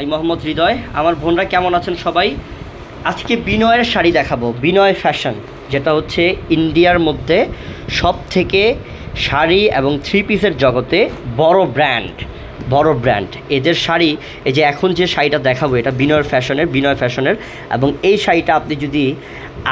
আমি মোহাম্মদ হৃদয়, আমার বোনরা কেমন আছেন সবাই? আজকে বিনয়ের শাড়ি দেখাবো, বিনয় ফ্যাশন, যেটা হচ্ছে ইন্ডিয়ার মধ্যে সব থেকে শাড়ি এবং থ্রি পিসের জগতে বড় ব্র্যান্ড বড় ব্র্যান্ড এদের শাড়ি, এই যে এখন যে শাড়িটা দেখাবো, এটা বিনয়ের ফ্যাশনের, বিনয় ফ্যাশনের। এবং এই শাড়িটা আপনি যদি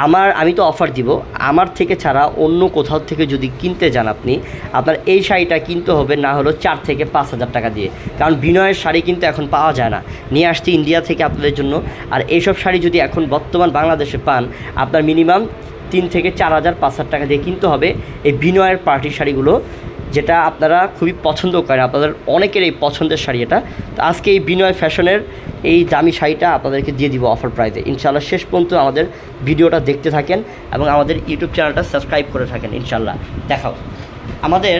আমার, আমি তো অফার দিব। আমার থেকে ছাড়া অন্য কোথাও থেকে যদি কিনতে যান আপনি, আপনার এই শাড়িটা কিনতে হবে না হলো চার থেকে পাঁচ হাজার টাকা দিয়ে। কারণ বিনয়ের শাড়ি কিন্তু এখন পাওয়া যায় না। নিয়ে আসছি ইন্ডিয়া থেকে আপনাদের জন্য। আর এইসব শাড়ি যদি এখন বর্তমান বাংলাদেশে পান, আপনার মিনিমাম তিন থেকে চার হাজার, পাঁচ হাজার টাকা দিয়ে কিনতে হবে। এই বিনয়ের পার্টি শাড়িগুলো যেটা আপনারা খুবই পছন্দ করেন, আপনাদের অনেকের এই পছন্দের শাড়ি এটা। তো আজকে এই বিনয় ফ্যাশনের এই দামি শাড়িটা আপনাদেরকে দিয়ে দিব অফার প্রাইজে ইনশাল্লাহ শেষ পর্যন্ত আমাদের ভিডিওটা দেখতে থাকেন এবং আমাদের ইউটিউব চ্যানেলটা সাবস্ক্রাইব করে থাকেন ইনশাল্লাহ দেখাও। আমাদের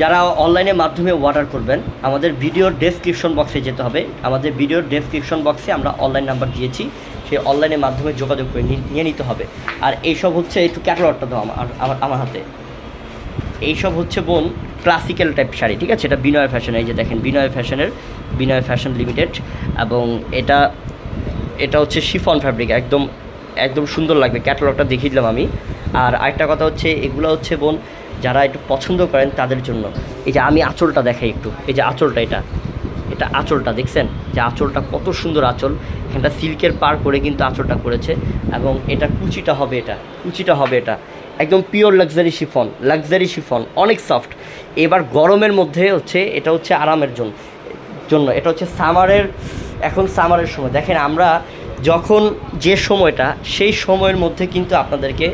যারা অনলাইনের মাধ্যমে অর্ডার করবেন, আমাদের ভিডিওর ডেসক্রিপশন বক্সে যেতে হবে। আমাদের ভিডিওর ডেসক্রিপশন বক্সে আমরা অনলাইন নাম্বার দিয়েছি, সেই অনলাইনের মাধ্যমে যোগাযোগ করে নিয়ে নিতে হবে। আর এইসব হচ্ছে একটু ক্যাটালগটা দাও আমার আমার আমার হাতে। এইসব হচ্ছে বোন ক্লাসিক্যাল টাইপ শাড়ি, ঠিক আছে? এটা বিনয় ফ্যাশন এই যে দেখেন, বিনয় ফ্যাশনের বিনয় ফ্যাশন লিমিটেড এবং এটা এটা হচ্ছে শিফন ফ্যাব্রিক একদম একদম সুন্দর লাগবে। ক্যাটালগটা দেখিয়ে দিলাম আমি। আর আরেকটা কথা হচ্ছে, এগুলো হচ্ছে বোন যারা একটু পছন্দ করেন তাদের জন্য। এই যে আমি আঁচলটা দেখাই একটু। এই যে আঁচলটা এটা। এটা আঁচলটা দেখছেন? যে আঁচলটা কত সুন্দর আঁচল। এখানটা সিল্কের পার করে কিন্তু আঁচলটা করেছে এবং এটা কুচিটা হবে এটা। কুচিটা হবে এটা। একদম pure luxury chiffon luxury chiffon অনেক সফট এবার গরমের মধ্যে হচ্ছে, এটা হচ্ছে আরামের জন্য জন্য। এটা হচ্ছে সামারের এখন সামারের সময়। দেখেন আমরা যখন যে সময়টা, সেই সময়ের মধ্যে কিন্তু আপনাদেরকে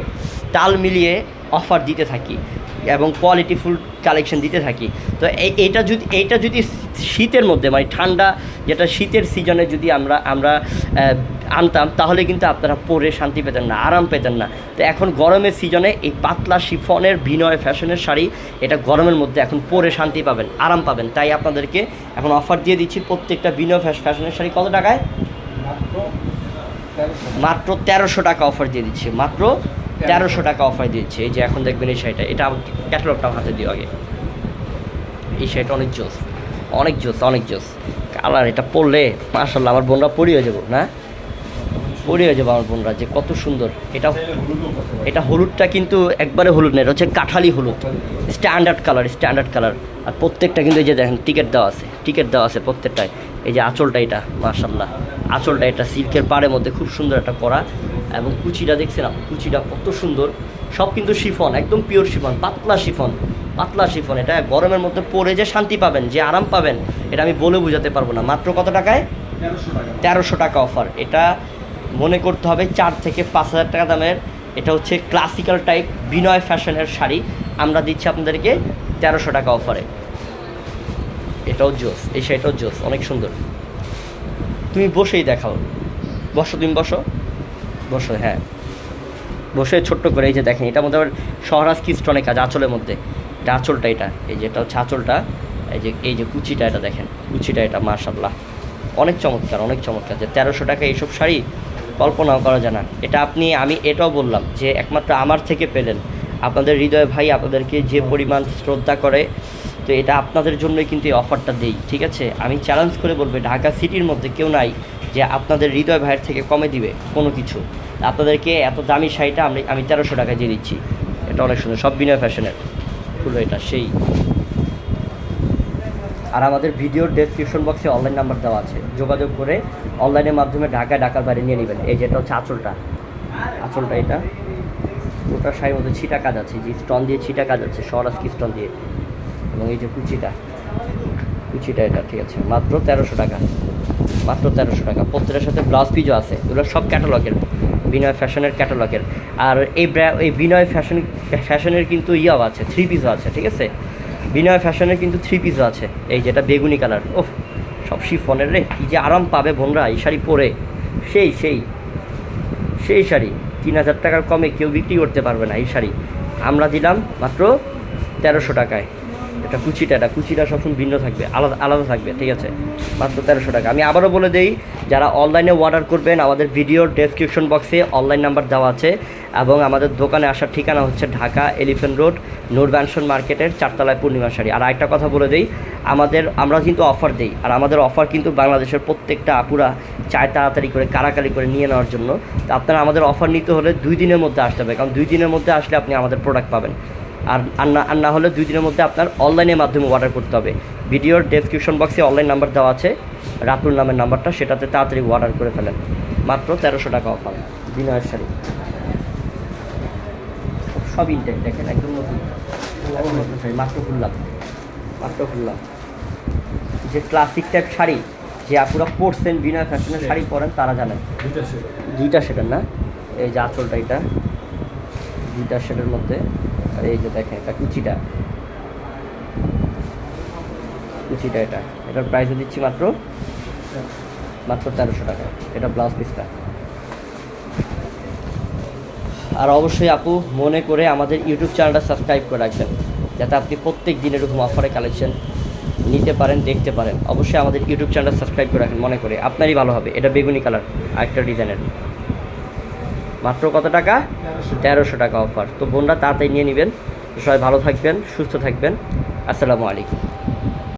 তাল মিলিয়ে অফার দিতে থাকি। এবং কোয়ালিটিফুল কালেকশন দিতে থাকি। তো এই এইটা যদি এইটা যদি শীতের মধ্যে মানে ঠান্ডা যেটা শীতের সিজনে যদি আমরা আমরা আনতাম তাহলে কিন্তু আপনারা পরে শান্তি পেতেন না আরাম পেতেন না। তো এখন গরমের সিজনে এই পাতলা শিফনের বিনয় ফ্যাশনের শাড়ি এটা গরমের মধ্যে এখন পরে শান্তি পাবেন আরাম পাবেন। তাই আপনাদেরকে এখন অফার দিয়ে দিচ্ছি প্রত্যেকটা বিনয় ফ্যাশ- ফ্যাশনের শাড়ি। কত টাকায়? মাত্র তেরোশো। টাকা অফার দিয়ে দিচ্ছি। মাত্র তেরোশো টাকা অফার দিচ্ছি যে এখন দেখবেন এই শাড়িটা, এটা ক্যাটালগটা হাতে দিও আগে। এই শাড়িটা অনেক জোস অনেক জোস অনেক জোস। কালার এটা পরলে মার্শাল্লাহ আমার বোনরা পরি হয়ে যাব, না? পরি হয়ে যাব আমার বোনরা, যে কত সুন্দর। এটা এটা হলুদটা কিন্তু একবারে হলুদ না, এটা হচ্ছে কাঁঠালি হলুদ। স্ট্যান্ডার্ড কালার স্ট্যান্ডার্ড কালার আর প্রত্যেকটা কিন্তু এই যে দেখেন টিকিট দেওয়া আছে টিকিট দেওয়া আছে প্রত্যেকটায়। এই যে আঁচলটা এটা মার্শাল্লাহ আঁচলটা এটা সিল্কের পাড়ের মধ্যে খুব সুন্দর একটা করা এবং কুচিটা দেখছেন কুচিটা কত সুন্দর। সব কিন্তু শিফন একদম পিওর শিফন পাতলা শিফন পাতলা শিফন। এটা গরমের মধ্যে পরে যে শান্তি পাবেন যে আরাম পাবেন এটা আমি বলে বোঝাতে পারব না। মাত্র কত টাকায়? তেরোশো টাকা। অফার এটা মনে করতে হবে চার থেকে পাঁচ হাজার টাকা দামের। এটা হচ্ছে ক্লাসিক্যাল টাইপ বিনয় ফ্যাশনের শাড়ি। আমরা দিচ্ছি আপনাদেরকে তেরোশো টাকা অফারে এটাও জোস এই শাড়িটাও জোস অনেক সুন্দর। তুমি বসেই দেখাও। বসো তুমি বসো। বসো হ্যাঁ। বসে ছোট্ট করে এই যে দেখেন এটার মধ্যে আবার সহরাজ কিস্টনের কাজ আঁচলের মধ্যে। এটা আঁচলটা এটা, এই যে এটা হচ্ছে আঁচলটা, এই যে এই যে কুচিটা এটা দেখেন, কুচিটা এটা মার্শাল্লাহ অনেক চমৎকার অনেক চমৎকার, যে তেরোশো টাকা এইসব শাড়ি কল্পনাও করা যায় না। এটা আপনি, আমি এটাও বললাম যে একমাত্র আমার থেকে পেলেন। আপনাদের হৃদয় ভাই আপনাদেরকে যে পরিমাণ শ্রদ্ধা করে, তো এটা আপনাদের জন্যই কিন্তু এই অফারটা দেই, ঠিক আছে? আমি চ্যালেঞ্জ করে বলব, ঢাকা সিটির মধ্যে কেউ নাই যে আপনাদের হৃদয় ভাইয়ের থেকে কমে দিবে কোনো কিছু। আপনাদেরকে এত দামি শাড়িটা আমি আমি তেরোশো টাকা দিয়ে দিচ্ছি। এটা অনেক সুন্দর, সব বিনয় ফ্যাশনের। হলো এটা, সেই। আর আমাদের ভিডিওর ডেসক্রিপশন বক্সে অনলাইন নাম্বার দেওয়া আছে। যোগাযোগ করে অনলাইনের মাধ্যমে ঢাকায় ঢাকার বাইরে নিয়ে নেবেন। এই যেটা হচ্ছে আঁচলটা। আঁচলটা এটা। ওটার শাড়ির মধ্যে ছিটা কাজ আছে, যে স্টন দিয়ে ছিটা কাজ আছে সরাস কি স্টন দিয়ে। এবং এই যে কুচিটা। কুচিটা এটা, ঠিক আছে। মাত্র তেরোশো টাকা। মাত্র তেরোশো টাকা। প্রত্যেকটার সাথে ব্লাউজ পিজও আছে। এগুলো সব ক্যাটালগের, বিনয় ফ্যাশনের ক্যাটালগের। আর এই এই বিনয় ফ্যাশন, ফ্যাশনের কিন্তু ইয়াও আছে থ্রি পিসও আছে, ঠিক আছে? বিনয় ফ্যাশনের কিন্তু থ্রি পিসও আছে। এই যেটা বেগুনি কালার ওহ সব শিফনের রে, কী যে আরাম পাবে বোনরা, এই শাড়ি পরে। সেই সেই সেই শাড়ি, তিন হাজার টাকার কমে কেউ বিক্রি করতে পারবে না এই শাড়ি। আমরা দিলাম মাত্র তেরোশো টাকায়। এটা কুচিটা এটা কুচিটা সবসময় ভিন্ন থাকবে, আলাদা আলাদা থাকবে, ঠিক আছে? মাত্র তেরোশো টাকা। আমি আবারও বলে দিই, যারা অনলাইনে অর্ডার করবেন, আমাদের ভিডিওর ডেসক্রিপশন বক্সে অনলাইন নাম্বার দেওয়া আছে এবং আমাদের দোকানে আসার ঠিকানা হচ্ছে Dhaka elephant road Noor mansion মার্কেটের চারতলায় পূর্ণিমা শাড়ি। আর একটা কথা বলে দিই, আমাদের, আমরা কিন্তু অফার দিই, আর আমাদের অফার কিন্তু বাংলাদেশের প্রত্যেকটা আপুরা চায় তাড়াতাড়ি করে কারাকারি করে নিয়ে নেওয়ার জন্য। তো আপনারা আমাদের অফার নিতে হলে দুই দিনের মধ্যে আসতে হবে, কারণ দুই দিনের মধ্যে আসলে আপনি আমাদের প্রোডাক্ট পাবেন। আর আর না আর না হলে দুই দিনের মধ্যে আপনার অনলাইনের মাধ্যমে অর্ডার করতে হবে। ভিডিওর ডেসক্রিপশন বক্সে অনলাইন নাম্বার দেওয়া আছে। রাতুল নামের নাম্বারটা সেটাতে তাড়াতাড়ি অর্ডার করে ফেলেন। মাত্র তেরোশো টাকা অফার বিনয়ের শাড়ি। সব ইনটেক দেখেন একদম নতুন। নতুন শাড়ি মাত্র খুললাম। মাত্র খুললাম। যে ক্লাসিক টাইপ শাড়ি যে আপুরা পরছেন বিনয় ফ্যাশনের শাড়ি পরেন তারা জানেন। দুইটা সেট। না? এই যে আঁচলটা এটা। দুইটা শেডের মধ্যে, আর এই যে দেখেন এটা কুচিটা। কুচিটা এটা। এটার প্রাইসও দিচ্ছি মাত্র মাত্র তেরোশো টাকা। এটা ব্লাউজ পিসটা আর অবশ্যই আপু, মনে করে আমাদের ইউটিউব চ্যানেলটা সাবস্ক্রাইব করে রাখবেন, যাতে আপনি প্রত্যেক দিন এরকম অফারে কালেকশন নিতে পারেন, দেখতে পারেন। অবশ্যই আমাদের ইউটিউব চ্যানেলটা সাবস্ক্রাইব করে রাখেন, মনে করে। আপনারই ভালো হবে। এটা বেগুনি কালার আরেকটা ডিজাইনের মাত্র কত টাকা? তেরোশো টাকা অফার তো বোনরা তাড়াতাড়ি নিয়ে নেবেন। সবাই ভালো থাকবেন, সুস্থ থাকবেন। আসসালামু আলাইকুম।